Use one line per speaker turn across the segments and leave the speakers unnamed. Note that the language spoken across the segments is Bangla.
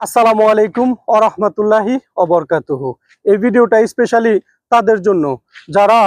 আসসালামু আলাইকুম আরহামতুল্লাহি অবরকাতুহু এই ভিডিওটা স্পেশালি তাদের জন্য। যারা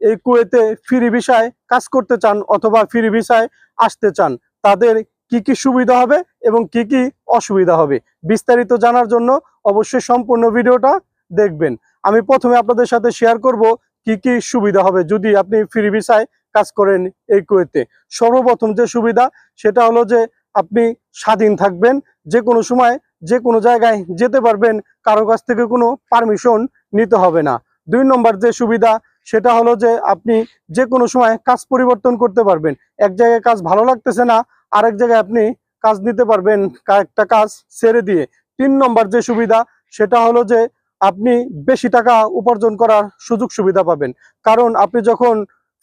এই কুয়েতে ফ্রি ভিসায় কাজ করতে চান অথবা ফ্রি ভিসায় আসতে চান, তাদের কি কি সুবিধা হবে এবং কি কি অসুবিধা হবে বিস্তারিত জানার জন্য অবশ্যই সম্পূর্ণ ভিডিওটা দেখবেন। আমি প্রথমে আপনাদের সাথে শেয়ার করব কি কি সুবিধা হবে যদি আপনি ফ্রি ভিসায় কাজ করেন এই কুয়েতে। সর্বপ্রথম যে সুবিধা, সেটা হলো যে আপনি স্বাধীন থাকবেন। যে কোনো সময় যে কোনো জায়গায় যেতে পারবেন, কারও কাছ থেকে কোনো পারমিশন নিতে হবে না। দুই নম্বর যে সুবিধা, সেটা হলো যে আপনি যে কোনো সময় কাজ পরিবর্তন করতে পারবেন। এক জায়গায় কাজ ভালো লাগতেছে না, আরেক জায়গায় আপনি কাজ নিতে পারবেন একটা কাজ ছেড়ে দিয়ে। তিন নম্বর যে সুবিধা, সেটা হলো যে আপনি বেশি টাকা উপার্জন করার সুযোগ সুবিধা পাবেন। কারণ আপনি যখন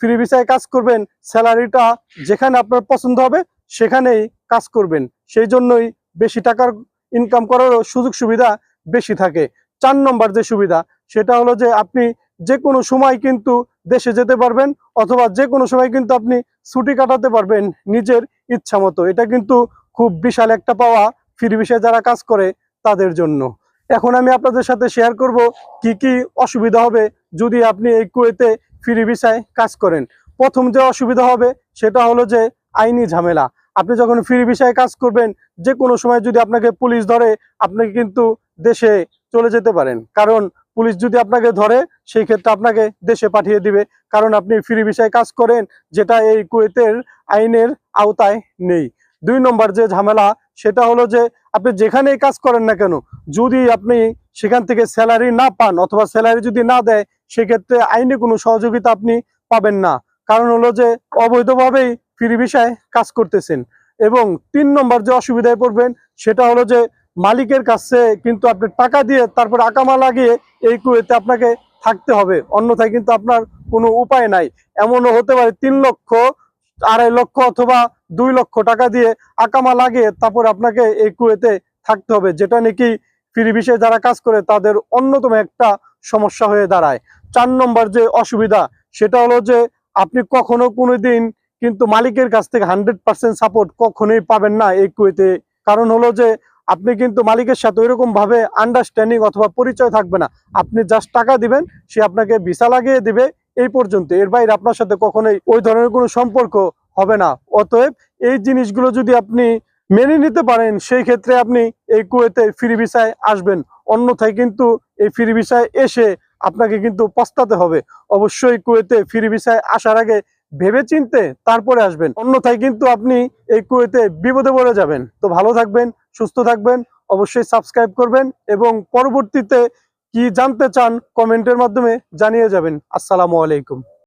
ফ্রি ভিসায় কাজ করবেন স্যালারিটা যেখানে আপনার পছন্দ হবে, সেখানেই কাজ করবেন। সেই জন্যই বেশি টাকার ইনকাম করারও সুযোগ সুবিধা বেশি থাকে। চার নম্বর যে সুবিধা, সেটা হলো যে আপনি যে কোনো সময় কিন্তু দেশে যেতে পারবেন অথবা যে কোনো সময় কিন্তু আপনি ছুটি কাটাতে পারবেন নিজের ইচ্ছা মতো। এটা কিন্তু খুব বিশাল একটা পাওয়া ফ্রি বিষয়ে যারা কাজ করে তাদের জন্য। এখন আমি আপনাদের সাথে শেয়ার করব কি কি অসুবিধা হবে যদি আপনি এই কুয়েতে ফ্রি ভিসায় কাজ করেন। প্রথম যে অসুবিধা হবে, সেটা হলো যে আইনি ঝামেলা। আপনি যখন ফ্রি ভিসায় কাজ করবেন, যে কোনো সময় যদি আপনাকে পুলিশ ধরে আপনাকে কিন্তু দেশে চলে যেতে পারেন। কারণ পুলিশ যদি আপনাকে ধরে, সেই ক্ষেত্রে আপনাকে দেশে পাঠিয়ে দিবে। কারণ আপনি ফ্রি ভিসায় কাজ করেন, যেটা এই কুয়েতের আইনের আওতায় নেই। দুই নম্বর যে ঝামেলা, সেটা হলো যে আপনি যেখানেই কাজ করেন না কেন, যদি আপনি সেখান থেকে স্যালারি না পান অথবা স্যালারি যদি না দেয়, সেক্ষেত্রে আইনে কোনো সহযোগিতা আপনি পাবেন না। কারণ হলো যে অবৈধভাবেই ফ্রি ভিসায় কাজ করতেছেন। এবং তিন নম্বর যে অসুবিধায় পড়বেন, সেটা হলো যে মালিকের কাছে কিন্তু আপনি টাকা দিয়ে তারপর আকামা লাগিয়ে এই কুয়েতে আপনাকে থাকতে হবে। অন্যথায় কিন্তু আপনার কোনো উপায় নাই। এমনও হতে পারে তিন লক্ষ, আড়াই লক্ষ অথবা দুই লক্ষ টাকা দিয়ে আকামা লাগিয়ে তারপর আপনাকে এই কুয়েতে থাকতে হবে। যেটা নাকি ফ্রি বিষয়ে যারা কাজ করে, তাদের অন্যতম একটা সমস্যা হয়ে দাঁড়ায়। চার নম্বর যে অসুবিধা, সেটা হলো যে আপনি কখনো কোনোদিন কিন্তু মালিকের কাছ থেকে হান্ড্রেড পার্সেন্ট সাপোর্ট কখনোই পাবেন না এই কুয়েতে। কারণ হলো যে, আপনি কিন্তু মালিকের সাথে ওইরকম ভাবে আন্ডারস্ট্যান্ডিং অথবা পরিচয় থাকবে না। আপনি জাস্ট টাকা দিবেন, সে আপনাকে ভিসা লাগিয়ে দিবে এই পর্যন্ত। এর বাইরে আপনার সাথে কখনোই ওই ধরনের কোনো সম্পর্ক হবে না। অতএব এই জিনিসগুলো যদি আপনি মেনে নিতে পারেন, সেই ক্ষেত্রে আপনি এই কুয়েতে ফ্রি ভিসায় আসবেন। অন্যথায় কিন্তু এই ফ্রি ভিসায় এসে আপনাকে কিন্তু পস্তাতে হবে। অবশ্যই কুয়েতে ফ্রি ভিসায় আসার আগে ভেবে চিনতে তারপরে আসবেন। অন্যথায় কিন্তু আপনি এই কুয়েতে বিপদে পড়ে যাবেন। তো ভালো থাকবেন, সুস্থ থাকবেন, অবশ্যই সাবস্ক্রাইব করবেন এবং পরবর্তীতে কি জানতে চান কমেন্টের মাধ্যমে জানিয়ে যাবেন। আসসালামু আলাইকুম।